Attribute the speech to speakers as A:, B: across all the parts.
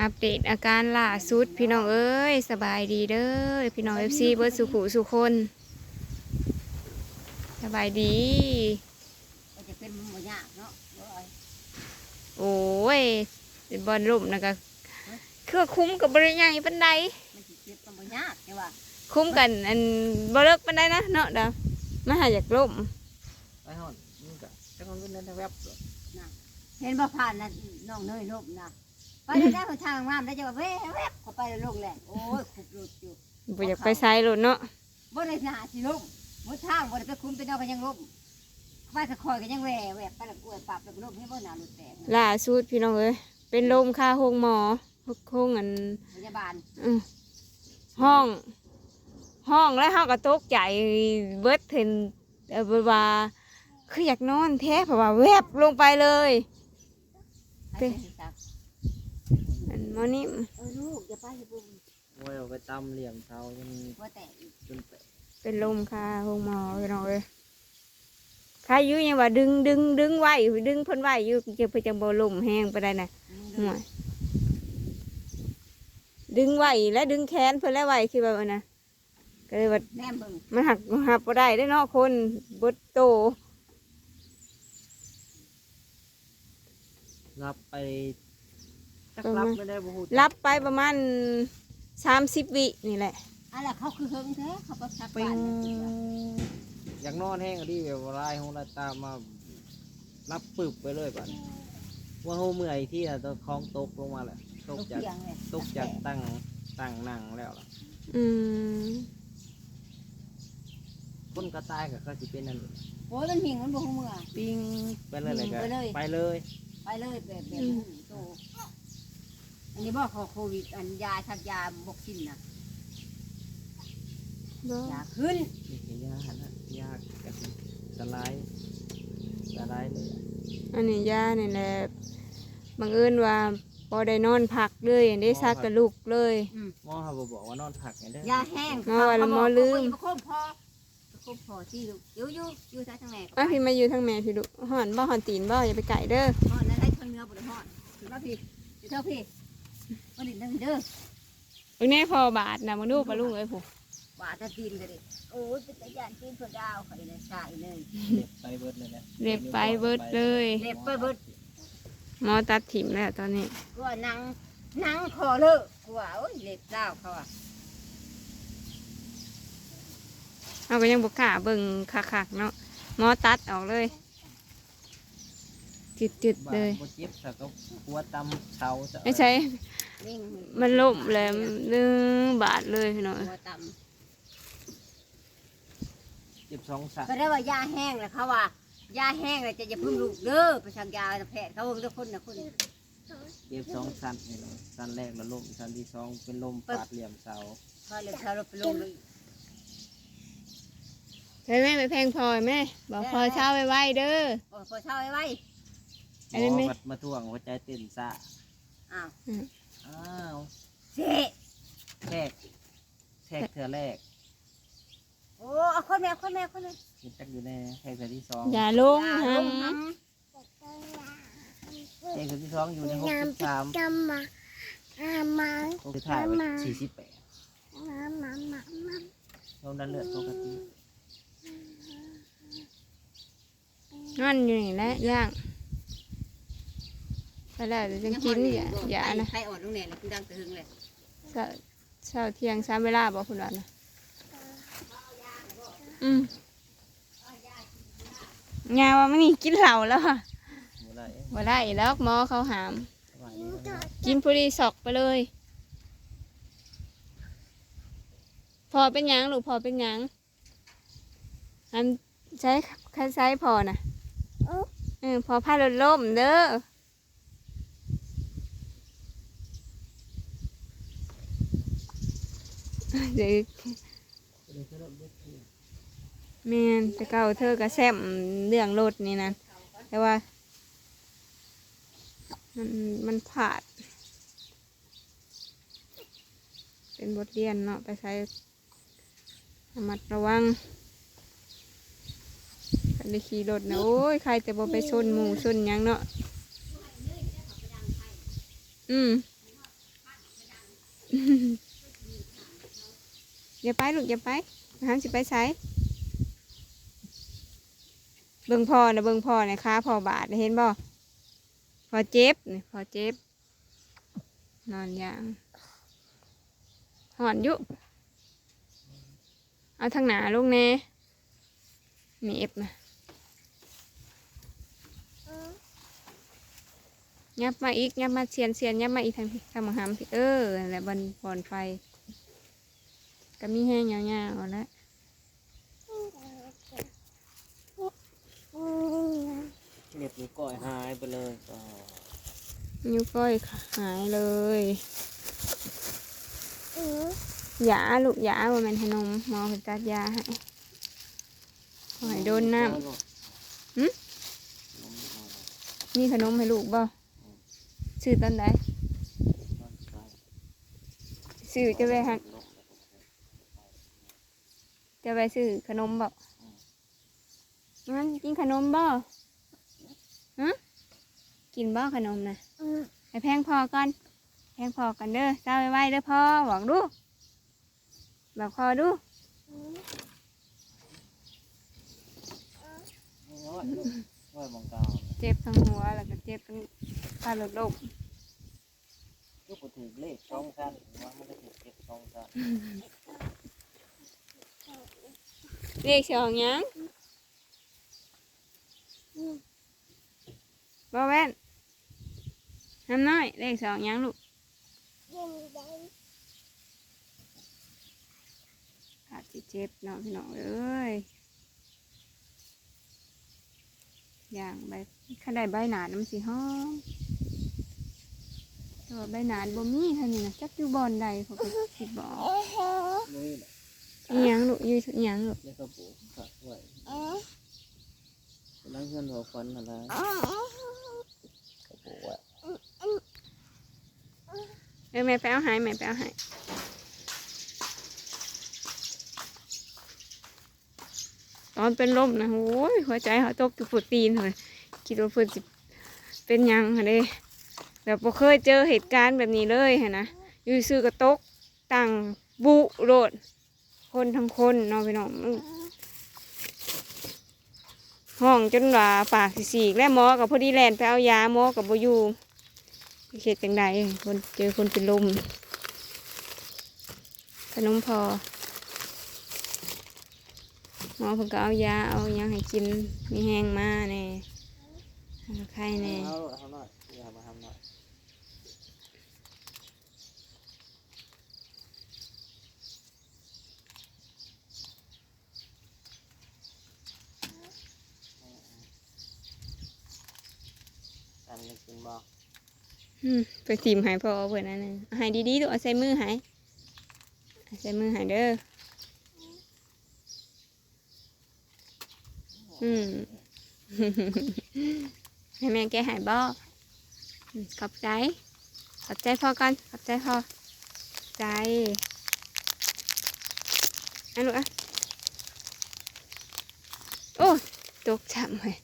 A: อัปเดตอาการล่าสุด พี่น้องเอ้ยสบายดีเด้อพี่น้องเอฟซีเบิร์ดสุขุสุคนสบายดี
B: ก็จะเป็นหมูยากเนาะบ่เอา
A: โอ้ยบอลลุ่มนะก็คือคุ้มกับบริยังปันได
B: มันสิเจ็บกับหมูยากใช่ป่ะ
A: คุ้มกันอันบเลิกปันไดนะเนาะเด้อมาหาอยากล่ม
C: ไปหอนมันก็จังมันเป็นในแวบ
B: เห็นบ่ผ่านนะน้องเนยลบนะ ไปได้ได้ทางงามได้จะว่าเว้ยแวบเข้าไปแล้วลงแหละโอ้ยขุบหลุดอยู่
A: บ่อยากไปไซด์รถเนาะ
B: บ่ได้หาสิลบบ่ทางบ่ได้ไปคุ้มไปเอาไปยังลบไปก็คอยก็ยังแหวแหวไปแล้วกล้วยปรับแล้วก็ลบให้บ่หนาหลุดแตกนะ
A: ล่าสุดพี่น้องเอ้ยเป็นลมคาห้องหมอห้องอัน
B: พยาบาล
A: อืมห้อง ห้องแล้วเฮาก็ตกใจเบิดถึงเอ่อว่าคืออยากนอนแท้เพราะว่าแวบลงไปเลย
B: ให้เป็น สิซัก
A: อันหมอนี่
B: เออลูกอย่าไปอย่าบุ้ง
C: มวยเอาไปตำเหลี่ยมเท้าจน
B: บ่แตกอีก
C: จนแตก
A: เป็นลมค่ะห้องหมอพี่น้องเอ้ยใครอยู่ยังว่าดึงดึงดึงไว้ดึงเพิ่นไว้อยู่เจะเพิ่นจังบ่ลมแห้งไปได้น่ะ
B: มึง
A: ห่
B: ดู
A: วยดึงไว้และดึงแขนเพิ่นแล้วไว้คือแบบนั้นนะก็เลยว่า
B: แนมเบิ่ง
A: มันหักหักบ่ได้ได้อเนาะคนบดโต
C: รับไป จักรับไม่ได้บ่ฮู้จัก
A: รับไปประมาณสามสิบวินี่แหละ
B: อะไรเขาคือเฮิงแท้เขาก็ชัก
C: ปิ้
B: บ้าน
C: ง
B: เนี่ย
C: อยากนอนแห้งก็ดีแบบว่าลายของลายตามมารับปึบไปเลยบัดว่าเฮาเมื่อยที่น่ะตะคองตกลงมาแหละต
B: ต
C: ก
B: ก
C: จาก
B: เตียงเลย
C: ตกจากตั้งตั้งนั่งแล้วล่ะ
A: อืม
C: คนก็ตายก็เขาสิเป็นนั่น
B: โอ้ยมันหิงมันบ่ฮู้เมื่อ
C: ปิ้งไปเลยเลยก็
B: ไปเลย
C: ไปเลย
B: ไปเลยแบบแบบโต อันนี้บ่เขาโควิด อันยาทักยาบกชินนะ
A: บ่
B: ยาขึ้น
C: นี่คือยาหันน่ะยาก็สิสลายสลายเลยอะ
A: อันนี้ยานี่แหละบังเอิญว่าพอได้นอนพักเลยได้ซักกระลูกเลย
C: หมอเขาบ่บอกว่านอนผักไงเด้อยา
B: แห้ง
A: หมอว่าแล้วหมอลืม
B: ประคบพอประคบพอที่ลูกอยู่อยู่อยู่ทางทางไหนก็
A: อะ
B: ไป
A: พี่มาอยู่ทางแม่พี่ดุห่อนบ่ห่อนตีนบ่อย่าไปไก่เด้อ
B: ฮอดแล้วได้ทางเนื้อบ่ได้ฮอดถือว่าพี่ถือเท่าพี่ บ่ได้นั่งเด้อ
A: เบิ่งแน่พอบาทนะมึงดูปลาลุงเอ้ยผู้
B: บาดตะตีนก็ดิโอ้ยเป็นตะยานตีนเพิ่นดาวเขาเลยใช่เลย
C: เล็บไปเบิดเลยนะ
A: เล็บไปเบิดเลย
B: เล็บไปเบิด
A: หมอตัดถิ่มแล้วตอนนี้
B: กูว่านั่งนั่งคอเลิกกูว่าโอ้ยเล็บดาวเขาอะ
A: เอาก็ยังบกล้าเบิ่งคักๆเนาะหมอตัดออกเลยจุดๆเลย
C: บ่เจ็บแต่ก็ปวดตำเสาจะ
A: ไม่ใช่
B: นิ่ง
A: มันล่มแล้วนึงบาทเลยพี่น้อง
B: หัวต่
C: เจ็บสองสัตำว์
B: ก็ได้ว่ายาแห้งแหละเขาว่ายาแห้งเลยจะอย่าเพิ่งลูกเด้อไปสั่งยาแพทย์เขาเบิ่งทุกคนนะคน
C: เจ็บสองสันนี่เนาะสันแรกแล้วลมสันที่สองเป็นลมปาดเหลี่ยมเสา
B: เขาเลยเขาเราไปลงเลย
A: ใช่ไหมไปแพงพลอยแม่บอกพลอยเช้าไว้ไว้เด้อ
B: โอ้ยพอเช่าไว้ไว้
A: อันนี้ไม่
C: หมอมาท่วงหัวใจเต้นซะ
B: อ้าว
C: อ้าว
B: เจ๊
C: แทกแทกเธอแรก
B: โอ้เอาคนแม่คนแม่คนแม่
C: เห็นจักอยู่ในแทกเธอที่สอง
A: อย่าลง
B: อย่า
A: หั
B: ล
A: น
B: งหัน
C: แทกเธอที่สองอยู่ในหกสิบสาม
D: จำมาอามา
C: เขาจะถ่ายไว้สี่สิบแปด
D: มามามามา
C: ลมดันเลือดปกติ
A: นั่นอยู่นี่แหละย่าง ไปแล้วเดี๋ยวจะกินอย่าอย่านะ
B: ใครอ่อนตรงไหนเลยคุณดังตึงเลย
A: เช้าเช้าเที่ยงสามเวลาบอกคุณว่านะอืมงาว่ามันนี่กินเหล้าแล้วอะ
C: หมดเลย
A: บ่ได้แล้วหมอเขาหาม
C: สบายดีนะ
A: กินพอดีสอกไปเลย พอเป็นหยังลูกพอเป็นหยังอันใช้คันใช้พอนะเออพอผ้าลดล่มเด้อ เดี๋ยวแมนแต่เก่าเธอก็แซมเรื่องรถนี่นะแต่ว่า มันมันผาด เป็นบทเรียนเนาะไปใช้ระมัดระวังกันได้ขี่รถนะโอ้ยใครแต่บ่ไปชนหมูชนยังเนาะอืม อย่าไปลูกอย่าไปห้ามสิไปใช้เบิ่งพ่อนะเบิ่งพ่อนะค้าพ่อบาดเห็นบ่พอเจ็บนี่พอเจ็บ นอนอย่างหอนอยู่เอาทางหนาลูกแน่มีเอฟนะยับมาอีกยับมาเสียนเสียนยับมาอีกทางทางมังหามเออแหละบนบอนไฟ ก็มีแห้งยาวๆเอาละ
C: เน็บนิ้วก้อยหายไปเลยก็
A: นิ้วก้อยหายเลยยาลูกยาว่ามันขนมหมอเป็นตัดยาให้ขอให้โดนน้ำมีขนมให้ลูกบ่ซื้อตอนไหนซื้อจะไปหัน จะไปซื้อขนมบ่งั้นกินขนมบ่ฮะกินบ่ขนมนะไปแพงพอก่อนแพงพอกันเด้อเจ้าไว้ไวเด้อพ่อบอกดูบอกพ่อดูเจ็บทั้งหัวแล้วก็เจ็บทั้งขาหลดลม
C: ก็ปถือเลขสองกันว่ามันก็ถือเก็บสองกัน
A: เรียกสองยังบ่แว่นน้ำน้อย เลขสองยังลูกอาจจะเจ็บเนาะพี่น้องเอ้ยอย่างใบข้าได้ใบหนาดน้ำสีห้องตัวใบหนาดบ่มีท่านี้นะจักอยู่บอนใดเขาก็สิบอก อีหยังลูกอยู่อีหยังลูก
C: นี่ก็ปลูกผักไว้นั่งเงินหัวฟันอะไรก็ปลูกไว้
A: เออแม่ไปเอาใหายแม่ไปเอาใหายตอนเป็นลมนะโอ้ยหัวใจเขาตกอยู่ปวดตีนเลยคิดว่าเพื่อนสิเป็นหยังหั่นเด้แบบบ่เคยเจอเหตุการณ์แบบนี้เลยฮะนะอยู่ซื่อก็ตกต่างบุโรด คนทั้งคนเนาะพี่น้องมันห้องจนว่าปากสีกและหมอกับพอดีแลนไปเอายาหมอกับบอยู่เข็ดจังใดคนเจอคนเป็นลมขนมพอหมอเพิ่นก็เอายาเอายังให้กินมีแห้งมาแน่ไข้แน่
C: เอาทำห นนี้กินบ่
A: อืมไปทีมหายพอเพื่อนนั่นนึงเอาใหายดีๆตัวเอาใส่มือหายเอาใส่มือหายเด้ออืมให้แม่แกหายบ่ขอบใจขอบใจพอกันขอบใจพอใจอันลูกอะโอ้ตกช้ำเลย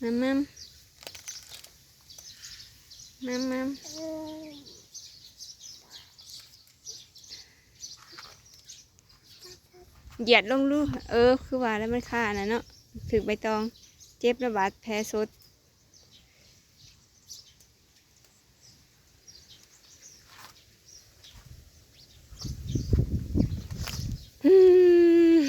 A: มัมมัม มัมมัมเหยียดลงลูกเออ คือว่าแล้วมันฆ่าน่ะเนาะถือใบตองเจ็บระบาดแผลสดอืม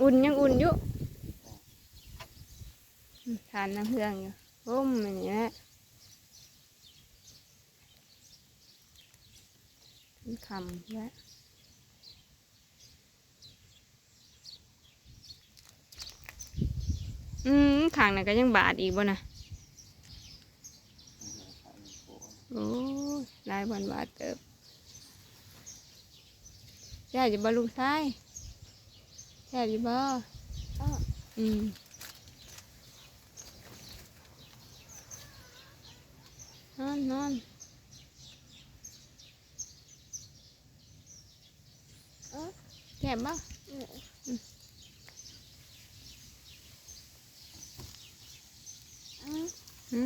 A: อุ่นยังอุ่นอยู่อืมทา นน้ำเพื่องอยู่ร่มอย่างนี้แหละขึ้นคำแล้วอืมขางน่ะก็ยังบาดอีกบ่นะโอ้ยหลายวันบาทเติบแย่จะบาลูกซ้ายแย่จะบ่อืม นอนนอนแย่บ่อืมหื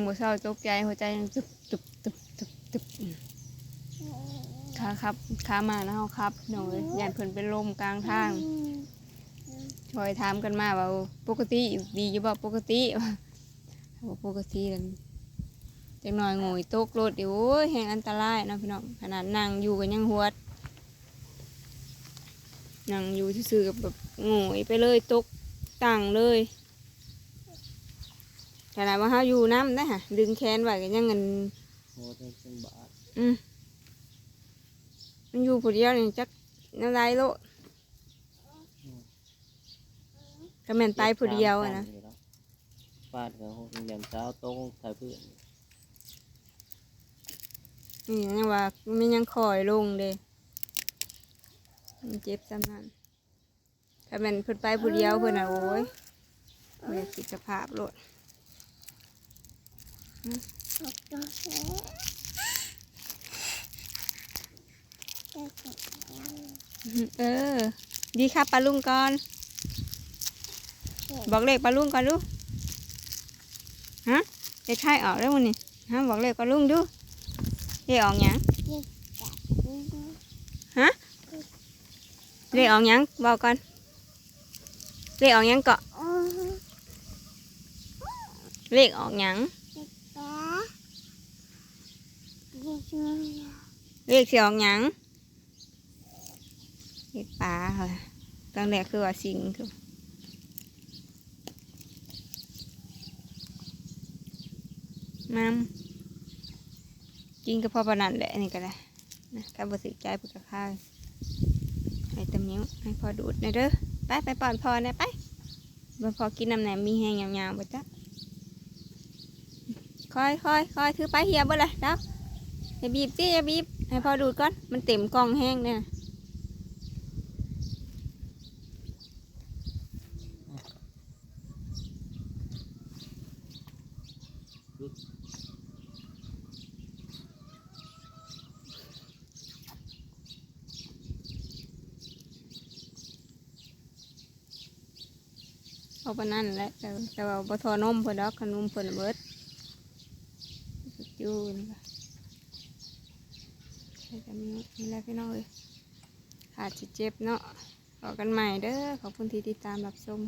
A: ยมเมาสิกินบ้านมอะยังบ่เศร้าตกใจหัวใจยังตึบตึบตึบตึบตึบขาครับขามาแล้วเฮาครับน้องเอ้ยย่านเพิ่นเป็นลมกลางทางชอยถามกันมาว่าปกติดีอยู่บ่ปกติว่าปกติกันจังหน่อยโง่ยตกรถดิโอ้ยแห่งอันตรายเนาะพี่น้องขนาดนั่งอยู่กันยังหวดนั่งอยู่ซื่อๆกับแบบโง่ยไปเลยตกตั้งเลย ขนาดว่าเขาอยู่น้ำนะฮะดึงแขนไว้ก็ยังเงิน
C: โอ้ได้เป็นบาท
A: อืมมันอยู่ผู้เดียวนี่จักน้ำลายโลดก็แม่นตายผู้เดียวอะนะ
C: ฟาดกับหกเหลี่ยมเช้าตรงถ่ายพื้น
A: นี่ยังว่ามันยังคอยลงเด้มันเจ็บซ้ำนั้นถ้าแม่นเพิ่นไปผู้เดียวเพิ่นน่ะโอ้ยเพิ่นคิดสภาพโลด เออ ดีครับปลาลุงก่อน บอกเลขปลาลุงก่อนดูฮะเลขไทยออกแล้วมันนี่ฮะบอกเลขปลาลุงดูเลขออกหยังฮะเลขออกหยังบอกก่อนเลขออกหยังเกาะเลขออกหยัง เลขสิออกหยังเลขปลาเหรอตั้งแต่คือว่าสิงคือน้ำกินก็พอประนันแหละนี่ก็ได้นะถ้าบ่สึกใจเพื่อข้าวให้ตะมิ้วให้พอดูดนะเด้อไปไปป่อนพอนะไปบ่พอกินน้ำแหนมมีแห้งยาวๆบ่จ๊ะคอยคอยคอยถือไปเฮียบ่เลยเด้อ อย่าบีบสิอย่าบีบ ให้พอดูดก่อน มันเต็มกล่องแห้งเนี่ยเอาปนั่นแหละแต่แต่ว่าบ่ทอนมเพิ่นดอกขนมเพิ่นน่ะเบิดอยู่นี่ค่ะ ใช่กันนี้นี่แหละพี่น้องเลยขาดจิเจ็บเนาะขอกันใหม่เด้อขอบคุณที่ติดตามรับชม